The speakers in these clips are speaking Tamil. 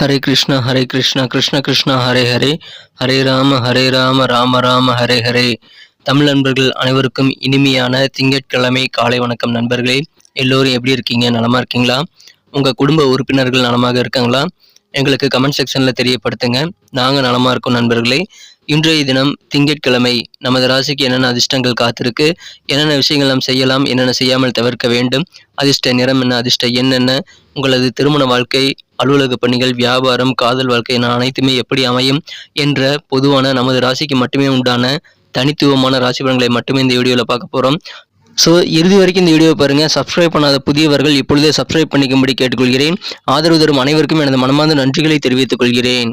ஹரே கிருஷ்ணா ஹரே கிருஷ்ணா கிருஷ்ண கிருஷ்ணா ஹரே ஹரே ஹரே ராம ஹரே ராம ராம ராம ஹரே ஹரே தமிழ் நண்பர்கள் அனைவருக்கும் இனிமையான திங்கட்கிழமை காலை வணக்கம் நண்பர்களே. எல்லோரும் எப்படி இருக்கீங்க? நலமா இருக்கீங்களா? உங்கள் குடும்ப உறுப்பினர்கள் நலமாக இருக்காங்களா? எங்களுக்கு கமெண்ட் செக்ஷனில் தெரியப்படுத்துங்க. நாங்கள் நலமாக இருக்கோம் நண்பர்களே. இன்றைய தினம் திங்கட்கிழமை நமது ராசிக்கு என்னென்ன அதிர்ஷ்டங்கள் காத்திருக்கு? என்னென்ன விஷயங்கள் நாம் செய்யலாம்? என்னென்ன செய்யாமல் தவிர்க்க வேண்டும்? அதிர்ஷ்ட நிறம் என்ன? அதிர்ஷ்ட என்னென்ன உங்களது திருமண வாழ்க்கை அலுவலக பணிகள் வியாபாரம் காதல் வாழ்க்கை என அனைத்துமே எப்படி அமையும் என்ற பொதுவான நமது ராசிக்கு மட்டுமே உண்டான தனித்துவமான ராசி பலன்களை மட்டுமே இந்த வீடியோவில் பார்க்க போகிறோம் ஸோ இறுதி வரைக்கும் இந்த வீடியோ பாருங்க. சப்ஸ்கிரைப் பண்ணாத புதியவர்கள் இப்பொழுதே சப்ஸ்கிரைப் பண்ணிக்கும்படி கேட்டுக்கொள்கிறேன். ஆதரவு தரும் அனைவருக்கும் எனது மனமார்ந்த நன்றிகளை தெரிவித்துக் கொள்கிறேன்.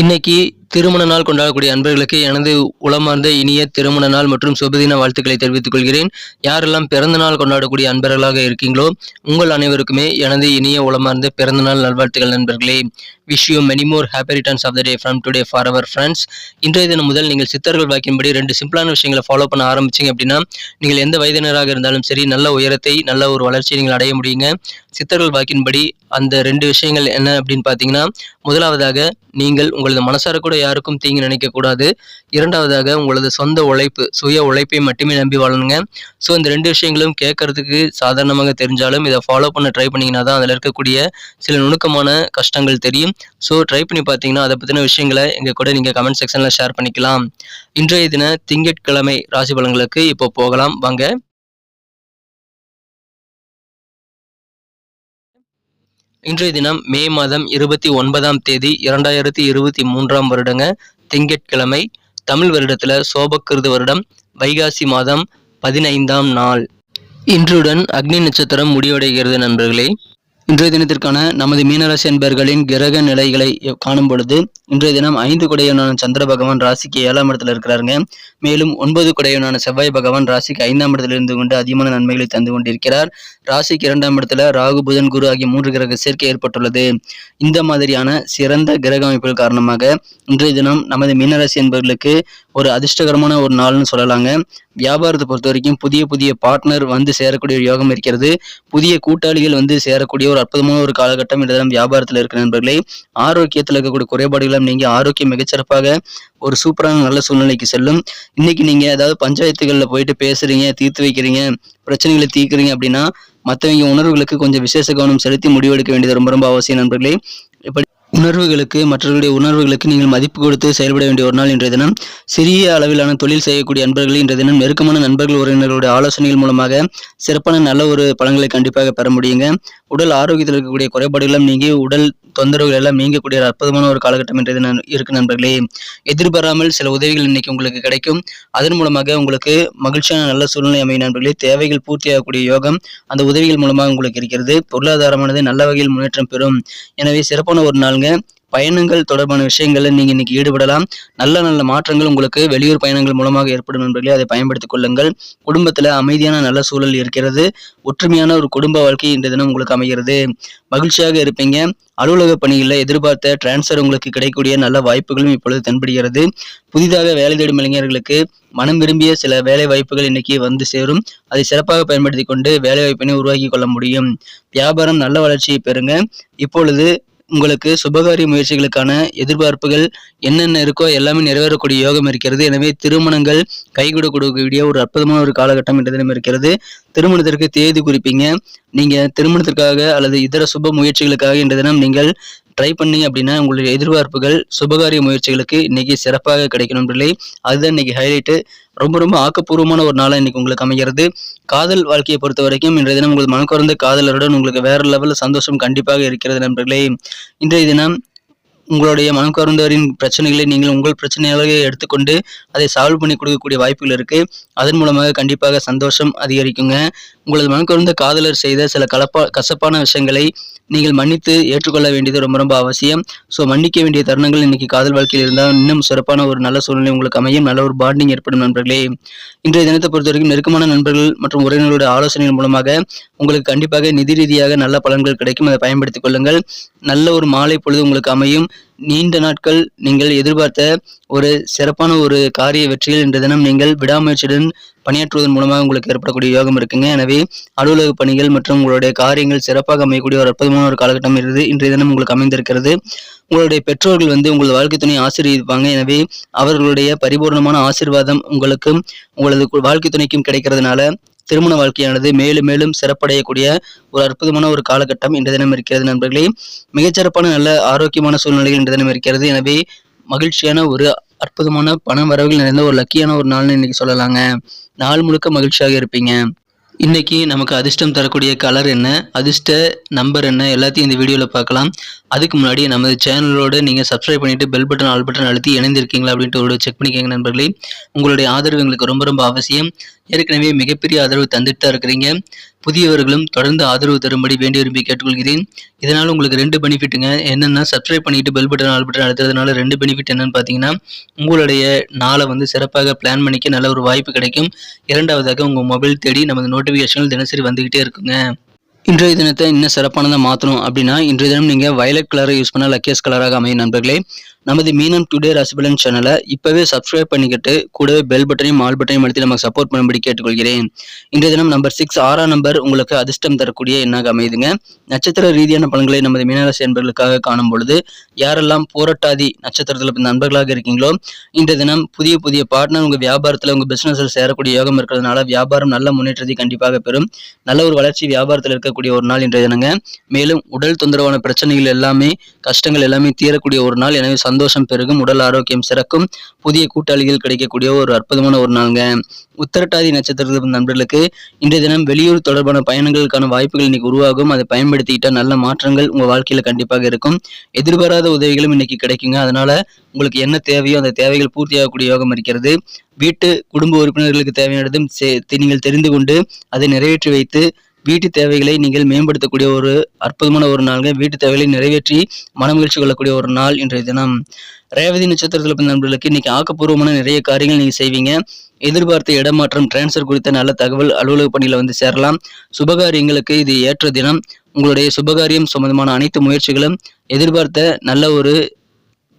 இன்னைக்கு திருமண நாள் கொண்டாடக்கூடிய அன்பர்களுக்கு எனது உளமார்ந்த இனிய திருமண நாள் மற்றும் சுபதின வாழ்த்துக்களை தெரிவித்துக் கொள்கிறேன். யாரெல்லாம் பிறந்த நாள் கொண்டாடக்கூடிய அன்பர்களாக இருக்கீங்களோ உங்கள் அனைவருக்குமே எனது இனிய உளமார்ந்த பிறந்த நாள் நல்வாழ்த்துக்கள் நண்பர்களே. Wish you many more happy returns of the day from today for our friends இன்றைய தினம் முதல் நீங்கள் சித்தர்கள் வாக்கின்படி ரெண்டு சிம்பிளான விஷயங்களை ஃபாலோ பண்ண ஆரம்பிச்சிங்க அப்படின்னா நீங்கள் எந்த வயதினராக இருந்தாலும் சரி நல்ல உயரத்தை நல்ல ஒரு வளர்ச்சியை நீங்கள் அடைய முடியுங்க. சித்தர்கள் வாக்கின்படி அந்த ரெண்டு விஷயங்கள் என்ன அப்படின்னு பார்த்தீங்கன்னா முதலாவதாக நீங்கள் உங்களது மனசார கூட யாருக்கும் தீங்கு நினைக்கக்கூடாது. இரண்டாவதாக உங்களது சொந்த உழைப்பு சுய உழைப்பை மட்டுமே நம்பி வாழணுங்க. ஸோ இந்த ரெண்டு விஷயங்களும் கேட்கறதுக்கு சாதாரணமாக தெரிஞ்சாலும் இதை ஃபாலோ பண்ண ட்ரை பண்ணிங்கன்னா தான் அதில் இருக்கக்கூடிய சில நுணுக்கமான கஷ்டங்கள் தெரியும். ஸோ ட்ரை பண்ணி பார்த்தீங்கன்னா அதை பற்றின விஷயங்களை எங்கள் கூட நீங்கள் கமெண்ட் செக்ஷனில் ஷேர் பண்ணிக்கலாம். இன்றைய தின திங்கட்கிழமை ராசி பலன்களுக்கு இப்போ போகலாம். வாங்க இன்றைய தினம் மே மாதம் இருபத்தி ஒன்பதாம் தேதி இரண்டாயிரத்தி இருபத்தி மூன்றாம் வருடங்க திங்கட்கிழமை தமிழ் வருடத்துல சோபக்கிருத வருடம் வைகாசி மாதம் பதினைந்தாம் நாள். இன்றுடன் அக்னி நட்சத்திரம் முடிவடைகிறது நண்பர்களே. இன்றைய தினத்திற்கான நமது மீனராசி அன்பர்களின் கிரக நிலைகளை காணும் பொழுது இன்றைய தினம் ஐந்து குடையவனான சந்திர பகவான் ராசிக்கு ஏழாம் இடத்துல இருக்கிறாருங்க. மேலும் ஒன்பது குடையவனான செவ்வாய் பகவான் ராசிக்கு ஐந்தாம் இடத்துல இருந்து கொண்டு அதிகமான நன்மைகளை தந்து கொண்டிருக்கிறார். ராசிக்கு இரண்டாம் இடத்துல ராகு புதன் குரு ஆகிய மூன்று கிரக சேர்க்கை ஏற்பட்டுள்ளது. இந்த மாதிரியான சிறந்த கிரக அமைப்புகள் காரணமாக இன்றைய தினம் நமது மீனராசி என்பவர்களுக்கு ஒரு அதிர்ஷ்டகரமான ஒரு நாள்னு சொல்லலாங்க. வியாபாரத்தை பொறுத்த வரைக்கும் புதிய புதிய பார்ட்னர் வந்து சேரக்கூடிய ஒரு யோகம் இருக்கிறது. புதிய கூட்டாளிகள் வந்து சேரக்கூடிய ஒரு அற்புதமான ஒரு காலகட்டம் இந்த தினம் வியாபாரத்தில் இருக்கிற நண்பர்களே. ஆரோக்கியத்தில் இருக்கக்கூடிய குறைபாடுகளும் நீங்க ஆரோக்கியம் மிகச்சிறப்பாக ஒரு சூப்பரான நல்ல சூழ்நிலைக்கு செல்லும். இன்னைக்கு நீங்க ஏதாவது பஞ்சாயத்துகளில் போயிட்டு பேசுறீங்க தீர்த்து வைக்கிறீங்க பிரச்சனைகளை தீர்க்குறீங்க அப்படின்னா மற்றவங்க உணர்வுகளுக்கு கொஞ்சம் விசேஷ கவனம் செலுத்தி முடிவெடுக்க வேண்டியது ரொம்ப ரொம்ப அவசியம் நண்பர்களே. இப்படி உணர்வுகளுக்கு மற்றவர்களுடைய உணர்வுகளுக்கு நீங்கள் மதிப்பு கொடுத்து செயல்பட வேண்டிய ஒரு நாள் இன்றைய தினம். சிறிய அளவிலான தொழில் செய்யக்கூடிய நண்பர்கள் இன்றைய தினம் நெருக்கமான நண்பர்கள் உறவினர்களுடைய ஆலோசனைகள் மூலமாக சிறப்பான நல்ல ஒரு பலன்களை கண்டிப்பாக பெற முடியுங்க. உடல் ஆரோக்கியத்தில் இருக்கக்கூடிய குறைபாடுகளும் நீங்கி உடல் தொந்தரவுகள் எல்லாம் நீங்கக்கூடிய ஒரு அற்புதமான ஒரு காலகட்டம் என்றது நான் இருக்கு நண்பர்களே. எதிர்பாராமல் சில உதவிகள் இன்னைக்கு உங்களுக்கு கிடைக்கும். அதன் மூலமாக உங்களுக்கு மகிழ்ச்சியான நல்ல சூழ்நிலை அமையும் நண்பர்களே. தேவைகள் பூர்த்தியாகக்கூடிய யோகம் அந்த உதவிகள் மூலமாக உங்களுக்கு இருக்கிறது. பொருளாதாரமானது நல்ல வகையில் முன்னேற்றம் பெறும். எனவே சிறப்பான ஒரு நாளுங்க. பயணங்கள் தொடர்பான விஷயங்களில் நீங்கள் இன்னைக்கு ஈடுபடலாம். நல்ல நல்ல மாற்றங்கள் உங்களுக்கு வெளியூர் பயணங்கள் மூலமாக ஏற்படும் நண்பர்களே அதை பயன்படுத்திக் கொள்ளுங்கள். குடும்பத்தில் அமைதியான நல்ல சூழல் இருக்கிறது. ஒற்றுமையான ஒரு குடும்ப வாழ்க்கை இன்றைய தினம் உங்களுக்கு அமைகிறது. மகிழ்ச்சியாக இருப்பீங்க. அலுவலக பணிகளில் எதிர்பார்த்த டிரான்ஸ்ஃபர் உங்களுக்கு கிடைக்கக்கூடிய நல்ல வாய்ப்புகளும் இப்பொழுது தென்படுகிறது. புதிதாக வேலை தேடும் இளைஞர்களுக்கு மனம் விரும்பிய சில வேலை வாய்ப்புகள் இன்னைக்கு வந்து சேரும். அதை சிறப்பாக பயன்படுத்தி கொண்டு வேலை வாய்ப்பினை உருவாக்கி கொள்ள முடியும். வியாபாரம் நல்ல வளர்ச்சியை பெறுங்க. இப்பொழுது உங்களுக்கு சுபகாரிய முயற்சிகளுக்கான எதிர்பார்ப்புகள் என்னென்ன இருக்கோ எல்லாமே நிறைவேறக்கூடிய யோகம் இருக்கிறது. எனவே திருமணங்கள் கைகூடக்கூடிய ஒரு அற்புதமான ஒரு காலகட்டம் என்ற தினம் இருக்கிறது. திருமணத்திற்கு தேதி குறிப்பீங்க. நீங்க திருமணத்திற்காக அல்லது இதர சுப முயற்சிகளுக்காக என்ற தினம் நீங்கள் ட்ரை பண்ணீங்க அப்படின்னா உங்களுடைய எதிர்பார்ப்புகள் சுபகாரிய முயற்சிகளுக்கு இன்னைக்கு சிறப்பாக கிடைக்கணும் நண்பர்களே அதுதான் இன்னைக்கு ஹைலைட்டு ரொம்ப ரொம்ப ஆக்கப்பூர்வமான ஒரு நாளாக இன்னைக்கு உங்களுக்கு அமைகிறது. காதல் வாழ்க்கையை பொறுத்த வரைக்கும் இன்றைய தினம் உங்களுக்கு மனக்குறந்த காதலருடன் உங்களுக்கு வேற லெவலில் சந்தோஷம் கண்டிப்பாக இருக்கிறது நண்பர்களே. இன்றைய தினம் உங்களுடைய மனம் கவர்ந்தவரின் பிரச்சனைகளை நீங்கள் உங்கள் பிரச்சனைகளை எடுத்துக்கொண்டு அதை சால்வ் பண்ணி கொடுக்கக்கூடிய வாய்ப்புகள் இருக்கு. அதன் மூலமாக கண்டிப்பாக சந்தோஷம் அதிகரிக்குங்க. உங்களது மனம் கவர்ந்த காதலர் செய்த சில கலப்பா கசப்பான விஷயங்களை நீங்கள் மன்னித்து ஏற்றுக்கொள்ள வேண்டியது ரொம்ப ரொம்ப அவசியம். ஸோ மன்னிக்க வேண்டிய தருணங்கள் இன்னைக்கு காதல் வாழ்க்கையில் இருந்தால் இன்னும் சிறப்பான ஒரு நல்ல சூழ்நிலை உங்களுக்கு அமையும். நல்ல ஒரு பாண்டிங் ஏற்படும் நண்பர்களே. இன்றைய தினத்தை பொறுத்த வரைக்கும் நெருக்கமான நண்பர்கள் மற்றும் உறவினர்களுடைய ஆலோசனைகள் மூலமாக உங்களுக்கு கண்டிப்பாக நிதி ரீதியாக நல்ல பலன்கள் கிடைக்கும். அதை பயன்படுத்திக் கொள்ளுங்கள். நல்ல ஒரு மாலை பொழுது உங்களுக்கு அமையும். நீண்ட நாட்கள் நீங்கள் எதிர்பார்த்த ஒரு சிறப்பான ஒரு காரிய வெற்றியில் இன்று தினம் நீங்கள் விடாமுயற்சியுடன் பணியாற்றுவதன் மூலமாக உங்களுக்கு ஏற்படக்கூடிய யோகம் இருக்குங்க. எனவே அலுவலக பணிகள் மற்றும் உங்களுடைய காரியங்கள் சிறப்பாக அமையக்கூடிய ஒரு அற்புதமான ஒரு காலகட்டம் இருக்குது. இன்றைய தினம் உங்களுக்கு அமைந்திருக்கிறது. உங்களுடைய பெற்றோர்கள் வந்து உங்களது வாழ்க்கை துணை ஆசீர்வதிப்பாங்க. எனவே அவர்களுடைய பரிபூர்ணமான ஆசீர்வாதம் உங்களுக்கும் உங்களது வாழ்க்கை துணைக்கும் கிடைக்கிறதுனால திருமண வாழ்க்கையானது மேலும் மேலும் சிறப்படையக்கூடிய ஒரு அற்புதமான ஒரு காலகட்டம் இன்றைய தினம் இருக்கிறது நண்பர்களே. மிகச்சிறப்பான நல்ல ஆரோக்கியமான சூழ்நிலைகள் இன்றைய தினம் இருக்கிறது. எனவே மகிழ்ச்சியான ஒரு அற்புதமான பண வரவுகள் நிறைந்த ஒரு லக்கியான ஒரு நாள்னு இன்னைக்கு சொல்லலாங்க. நாள் முழுக்க மகிழ்ச்சியாக இருப்பீங்க. இன்னைக்கு நமக்கு அதிர்ஷ்டம் தரக்கூடிய கலர் என்ன? அதிர்ஷ்ட நம்பர் என்ன? எல்லாத்தையும் இந்த வீடியோவில் பார்க்கலாம். அதுக்கு முன்னாடி நமது சேனலோடு நீங்கள் சப்ஸ்கிரைப் பண்ணிட்டு பெல் பட்டன் ஆல் பட்டன் அழுத்தி இணைந்திருக்கீங்களா அப்படின்ட்டு ஒரு செக் பண்ணிக்கோங்க நண்பர்களே. உங்களுடைய ஆதரவு எங்களுக்கு ரொம்ப ரொம்ப அவசியம். ஏற்கனவே மிகப்பெரிய ஆதரவு தந்துட்டு தான் இருக்கிறீங்க. புதியவர்களும் தொடர்ந்து ஆதரவு தரும்படி வேண்டி விரும்பி கேட்டுக்கொள்கிறேன். இதனால் உங்களுக்கு ரெண்டு பெனிஃபிட்டுங்க என்னென்னா சப்ஸ்கிரைப் பண்ணிட்டு பெல் பட்டன் ஆல் பட்டன் அழுத்துறதுனால ரெண்டு பெனிஃபிட் என்னன்னு பார்த்தீங்கன்னா உங்களுடைய நாளை வந்து சிறப்பாக பிளான் பண்ணிக்க நல்ல ஒரு வாய்ப்பு கிடைக்கும். இரண்டாவதாக உங்கள் மொபைல் தேடி நமது நோட்டிஃபிகேஷன்கள் தினசரி வந்துக்கிட்டே இருக்குங்க. இன்றைய தினத்தை இன்னும் சிறப்பானதாக மாற்றணும் அப்படின்னா இன்றைய தினம் நீங்கள் வயலட் கலரை யூஸ் பண்ணால் லக்கியஸ் கலராக அமையும் நண்பர்களே. நமது மீனம் டுடே ரசிபலன் சேனலை இப்பவே சப்ஸ்கிரைப் பண்ணிக்கிட்டு கூடவே பெல் பட்டனையும் ஆல் பட்டனையும் அழுத்தி நமக்கு சப்போர்ட் பண்ணும்படி கேட்டுக்கொள்கிறேன். இன்றைய தினம் நம்பர் சிக்ஸ் ஆறாம் நம்பர் உங்களுக்கு அதிர்ஷ்டம் தரக்கூடிய எண்ணாக அமையுதுங்க. நட்சத்திர ரீதியான பலன்களை நமது மீனராசி நண்பர்களுக்காக காணும் பொழுது யாரெல்லாம் போராட்டாதி நட்சத்திரத்தில் நண்பர்களாக இருக்கீங்களோ இன்றைய தினம் புதிய புதிய பார்ட்னர் உங்கள் வியாபாரத்தில் உங்கள் பிஸ்னஸில் சேரக்கூடிய யோகம் இருக்கிறதுனால வியாபாரம் நல்ல முன்னேற்றத்தை கண்டிப்பாக பெறும். நல்ல ஒரு வளர்ச்சி வியாபாரத்தில் இருக்கக்கூடிய ஒரு நாள் இன்றைய தினங்க. மேலும் உடல் தொந்தரவான பிரச்சனைகள் எல்லாமே கஷ்டங்கள் எல்லாமே தீரக்கூடிய ஒரு நாள். எனவே சந்தோஷம் பெருகும் உடல் ஆரோக்கியம் சிறக்கும். புதிய கூட்டாளிகள் கிடைக்கக்கூடிய ஒரு அற்புதமான ஒரு நாளுங்க. உத்தரட்டாதி நட்சத்திரத்தில் நண்பர்களுக்கு இன்றைய தினம் வெளியூர் தொடர்பான பயணங்களுக்கான வாய்ப்புகள் இன்னைக்கு உருவாகும். அதை பயன்படுத்திக்கிட்டால் நல்ல மாற்றங்கள் உங்க வாழ்க்கையில கண்டிப்பாக இருக்கும். எதிர்பாராத உதவிகளும் இன்னைக்கு கிடைக்குங்க. அதனால உங்களுக்கு என்ன தேவையோ அந்த தேவைகள் பூர்த்தியாகக்கூடிய யோகம் இருக்கிறது. வீட்டு குடும்ப உறுப்பினர்களுக்கு தேவையானதும் நீங்கள் தெரிந்து கொண்டு அதை நிறைவேற்றி வைத்து வீட்டு தேவைகளை நீங்கள் மேம்படுத்தக்கூடிய ஒரு அற்புதமான ஒரு நாள்ங்க. வீட்டு தேவைகளை நிறைவேற்றி மனமகிழ்ச்சி கொள்ளக்கூடிய ஒரு நாள் இன்றைய தினம். ரேவதி நட்சத்திரத்தில் பிறந்த நண்பர்களுக்கு இன்னைக்கு ஆக்கப்பூர்வமான நிறைய காரியங்கள் நீங்க செய்வீங்க. எதிர்பார்த்த இடமாற்றம் டிரான்ஸ்ஃபர் குறித்த நல்ல தகவல் அலுவலக பணியில் வந்து சேரலாம். சுபகாரியங்களுக்கு இது ஏற்ற தினம். உங்களுடைய சுபகாரியம் சம்பந்தமான அனைத்து முயற்சிகளும் எதிர்பார்த்த நல்ல ஒரு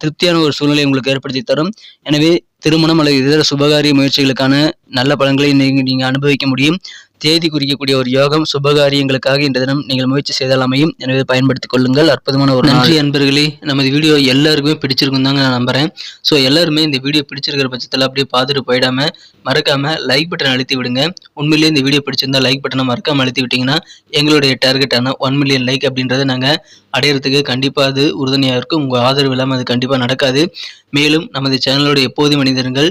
திருப்தியான ஒரு சூழ்நிலை உங்களுக்கு ஏற்படுத்தி தரும். எனவே திருமணம் அல்லது இதர சுபகாரிய முயற்சிகளுக்கான நல்ல பலன்களை நீங்க நீங்க அனுபவிக்க முடியும். தேதி குறிக்கக்கூடிய ஒரு யோகம் சுபகாரியங்களுக்காக இந்த தினம் நீங்கள் முயற்சி செய்தால் அமையும் எனவே பயன்படுத்திக் கொள்ளுங்கள். அற்புதமான ஒரு நன்றி அன்பர்களே. நமது வீடியோ எல்லாருக்குமே பிடிச்சிருக்கும் தாங்க நான் நம்புறேன். ஸோ எல்லாருமே இந்த வீடியோ பிடிச்சிருக்கிற பட்சத்தில் அப்படியே பார்த்துட்டு போயிடாம மறக்காம லைக் பட்டன் அழுத்தி விடுங்க. உண்மையிலேயே இந்த வீடியோ பிடிச்சிருந்தா லைக் பட்டனை மறக்காம அழுத்தி விட்டீங்கன்னா எங்களுடைய டார்கெட்டான ஒன் மில்லியன் லைக் அப்படின்றத நாங்கள் அடையிறதுக்கு கண்டிப்பாக அது உறுதுணையாக இருக்கும். உங்கள் ஆதரவு இல்லாமல் அது கண்டிப்பாக நடக்காது. மேலும் நமது சேனலோட எப்போதும் மனிதர்கள்